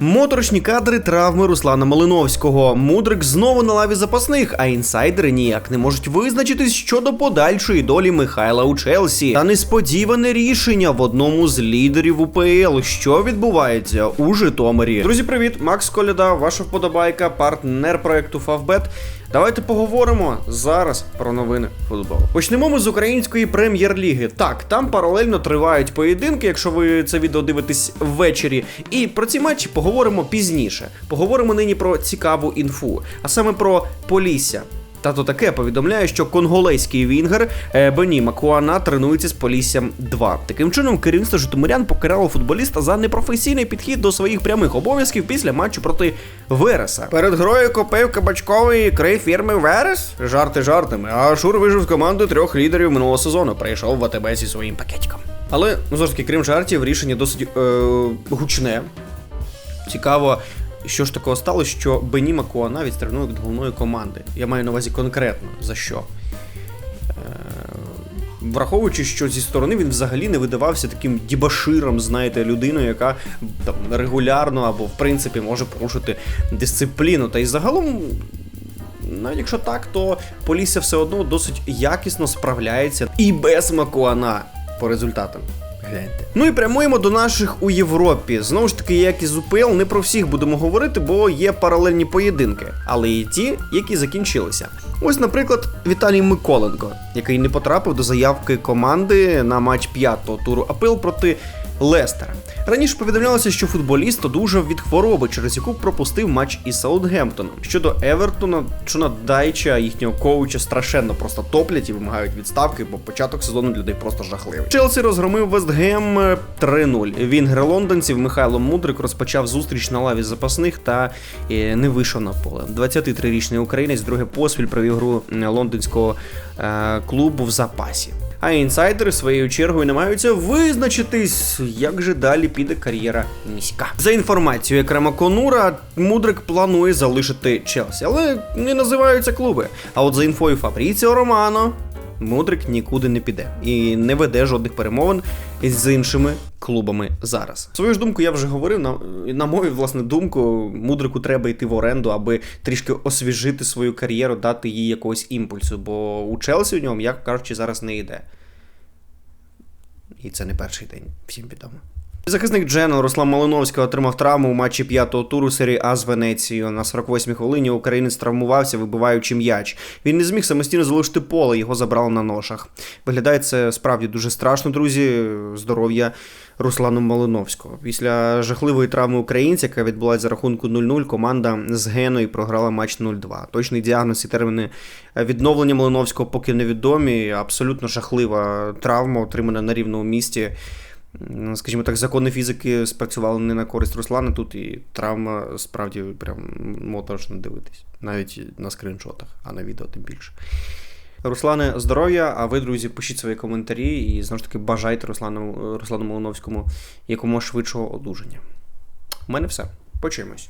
Моторошні кадри травми Руслана Малиновського. Мудрик знову на лаві запасних, а інсайдери ніяк не можуть визначитись щодо подальшої долі Михайла у Челсі. Та несподіване рішення в одному з лідерів УПЛ. Що відбувається у Житомирі? Друзі, привіт! Макс Коляда, ваша вподобайка, партнер проекту Фавбет. Давайте поговоримо зараз про новини футболу. Почнемо ми з української прем'єр-ліги. Так, там паралельно тривають поєдинки, якщо ви це відео дивитесь ввечері. І про ці матчі поговоримо пізніше. Поговоримо нині про цікаву інфу, а саме про Полісся. Та то таке повідомляє, що конголезький вінгер е, Бені Макуана тренується з Поліссям 2. Таким чином, керівництво Житомирян покарало футболіста за непрофесійний підхід до своїх прямих обов'язків після матчу проти Вереса. Перед грою купив кабачковий крей фірми Верес. Жарти жартами. А Шур вижив з команди трьох лідерів минулого сезону. Прийшов в АТБ зі своїм пакетиком. Але ну таки, крім жартів, рішення досить е, гучне. Цікаво, що ж такого стало, що Бені Макуана відстрибнув від головної команди. Я маю на увазі конкретно за що. Е, Враховуючи, що зі сторони він взагалі не видавався таким дібаширом, знаєте, людиною, яка там регулярно або в принципі може порушити дисципліну. Та й загалом, навіть якщо так, то Полісся все одно досить якісно справляється і без Макуана по результатам. Гляньте. Ну і прямуємо до наших у Європі. Знову ж таки, як і з УПЛ, не про всіх будемо говорити, бо є паралельні поєдинки, але і ті, які закінчилися. Ось, наприклад, Віталій Миколенко, який не потрапив до заявки команди на матч п'ятого туру АПЛ проти Лестера. Раніше повідомлялося, що футболіст одужав від хвороби, через яку пропустив матч із Саутгемптоном. Щодо Евертона, Чуна Дайча, їхнього коуча страшенно просто топлять і вимагають відставки, бо початок сезону них просто жахливий. Челсі розгромив Вестгем 3-0. Вінгер лондонців Михайло Мудрик розпочав зустріч на лаві запасних та е, не вийшов на поле. 23-річний українець друге поспіль провів гру е, лондонського е, клубу в запасі. А інсайдери своєю чергою намагаються визначитись, як же далі піде кар'єра міська. За інформацією Крема Конура, Мудрик планує залишити Челсі, але не називаються клуби. А от за інфою Фабріціо Романо, Мудрик нікуди не піде і не веде жодних перемовин з іншими клубами зараз. Свою ж думку я вже говорив. На, на мою власне думку, мудрику треба йти в оренду, аби трішки освіжити свою кар'єру, дати їй якогось імпульсу. Бо у Челсі у нього, як кажучи, зараз не йде. І це не перший день, всім відомо. Захисник Джена Руслан Малиновський отримав травму у матчі п'ятого туру серії А з Венецією. На 48-й хвилині українець травмувався, вибиваючи м'яч. Він не зміг самостійно залишити поле, його забрали на ношах. Виглядає це справді дуже страшно, друзі. Здоров'я Руслану Малиновського. Після жахливої травми українця, яка відбулася за рахунку 0-0, команда з Геною програла матч 0-2. Точний діагноз і терміни відновлення Малиновського поки невідомі. Абсолютно жахлива травма, отримана на рівному місці. Скажімо так, закони фізики спрацювали не на користь Руслана тут, і травма справді прям моторошно дивитись. Навіть на скріншотах, а на відео тим більше. Руслане, здоров'я, а ви, друзі, пишіть свої коментарі і знову ж таки бажайте Руслану, Руслану Малиновському якомога швидшого одужання. У мене все. Почуємось.